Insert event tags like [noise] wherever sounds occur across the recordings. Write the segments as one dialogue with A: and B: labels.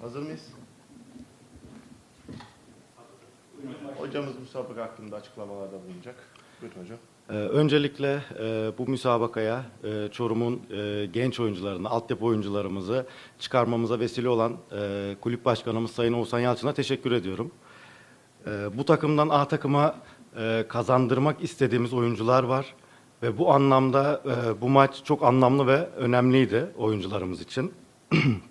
A: Hazır mıyız? Hocamız müsabaka hakkında açıklamalarda bulunacak. Buyurun hocam.
B: Ee, öncelikle e, bu müsabakaya e, Çorum'un e, genç oyuncularını, altyapı oyuncularımızı çıkarmamıza vesile olan e, kulüp başkanımız Sayın Oğuzhan Yalçın'a teşekkür ediyorum. E, bu takımdan A takıma e, kazandırmak istediğimiz oyuncular var. Ve bu anlamda e, bu maç çok anlamlı ve önemliydi oyuncularımız için. [clears throat]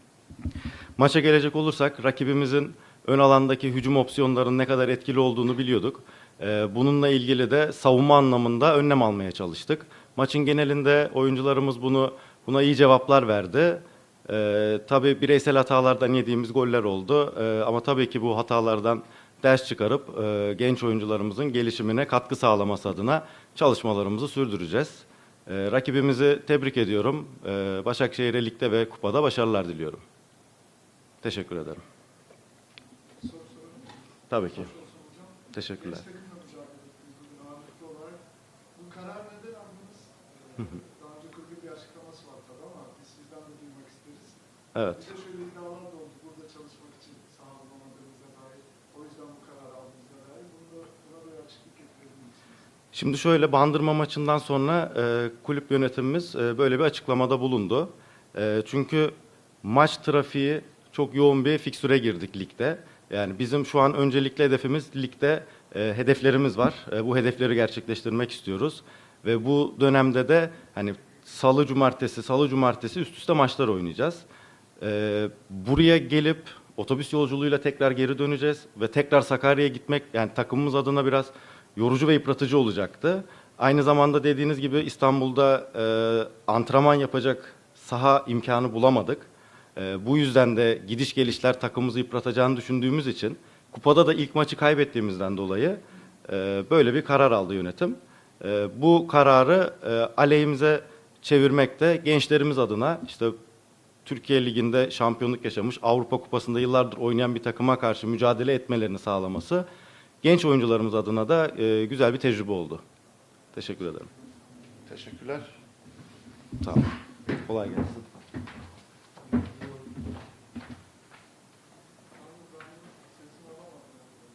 B: Maça gelecek olursak rakibimizin ön alandaki hücum opsiyonlarının ne kadar etkili olduğunu biliyorduk. Ee, bununla ilgili de savunma anlamında önlem almaya çalıştık. Maçın genelinde oyuncularımız bunu buna iyi cevaplar verdi. Ee, tabii bireysel hatalardan yediğimiz goller oldu. Ee, ama tabii ki bu hatalardan ders çıkarıp e, genç oyuncularımızın gelişimine katkı sağlaması adına çalışmalarımızı sürdüreceğiz. Ee, rakibimizi tebrik ediyorum. Ee, Başakşehir'e ligde ve kupada başarılar diliyorum. Teşekkür ederim. Tabii ki. Teşekkürler.
C: Karar.
B: Evet.
C: Bir de şöyle iddialar da oldu burada çalışmak için sağ olamadığınıza dair. O yüzden bu kararı aldığınıza dair. Bunu da, buna da açıklık getirebilir misiniz?
B: Şimdi şöyle Bandırma maçından sonra e, kulüp yönetimimiz e, böyle bir açıklamada bulundu. E, çünkü maç trafiği çok yoğun bir fiksüre girdik ligde. Yani bizim şu an öncelikli hedefimiz ligde e, hedeflerimiz var. E, bu hedefleri gerçekleştirmek istiyoruz ve bu dönemde de hani salı cumartesi salı cumartesi üst üste maçlar oynayacağız. E, buraya gelip otobüs yolculuğuyla tekrar geri döneceğiz ve tekrar Sakarya'ya gitmek yani takımımız adına biraz yorucu ve yıpratıcı olacaktı. Aynı zamanda dediğiniz gibi İstanbul'da e, antrenman yapacak saha imkanı bulamadık. E, bu yüzden de gidiş gelişler takımımızı yıpratacağını düşündüğümüz için kupada da ilk maçı kaybettiğimizden dolayı e, böyle bir karar aldı yönetim. E, bu kararı e, aleyhimize çevirmekte gençlerimiz adına işte Türkiye Ligi'nde şampiyonluk yaşamış, Avrupa Kupası'nda yıllardır oynayan bir takıma karşı mücadele etmelerini sağlaması genç oyuncularımız adına da e, güzel bir tecrübe oldu. Teşekkür ederim.
A: Teşekkürler.
B: Olun. Kolay gelsin.